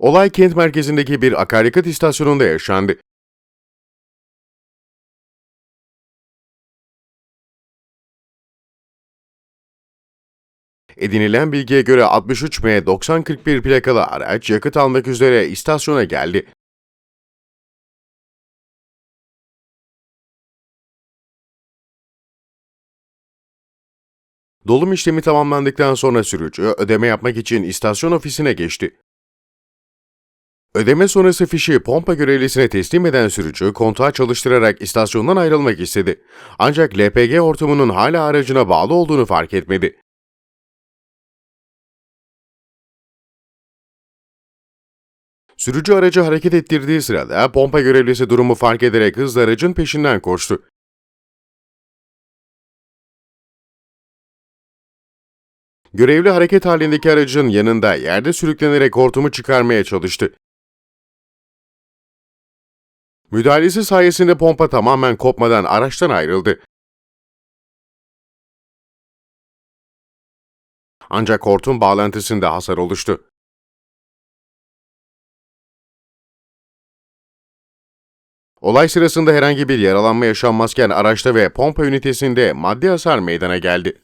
Olay kent merkezindeki bir akaryakıt istasyonunda yaşandı. Edinilen bilgiye göre 63M 9041 plakalı araç yakıt almak üzere istasyona geldi. Dolum işlemi tamamlandıktan sonra sürücü ödeme yapmak için istasyon ofisine geçti. Ödeme sonrası fişi pompa görevlisine teslim eden sürücü kontağı çalıştırarak istasyondan ayrılmak istedi. Ancak LPG hortumunun hala aracına bağlı olduğunu fark etmedi. Sürücü aracı hareket ettirdiği sırada pompa görevlisi durumu fark ederek hızla aracın peşinden koştu. Görevli hareket halindeki aracın yanında yerde sürüklenerek hortumu çıkarmaya çalıştı. Müdahalesi sayesinde pompa tamamen kopmadan araçtan ayrıldı. Ancak hortum bağlantısında hasar oluştu. Olay sırasında herhangi bir yaralanma yaşanmazken araçta ve pompa ünitesinde maddi hasar meydana geldi.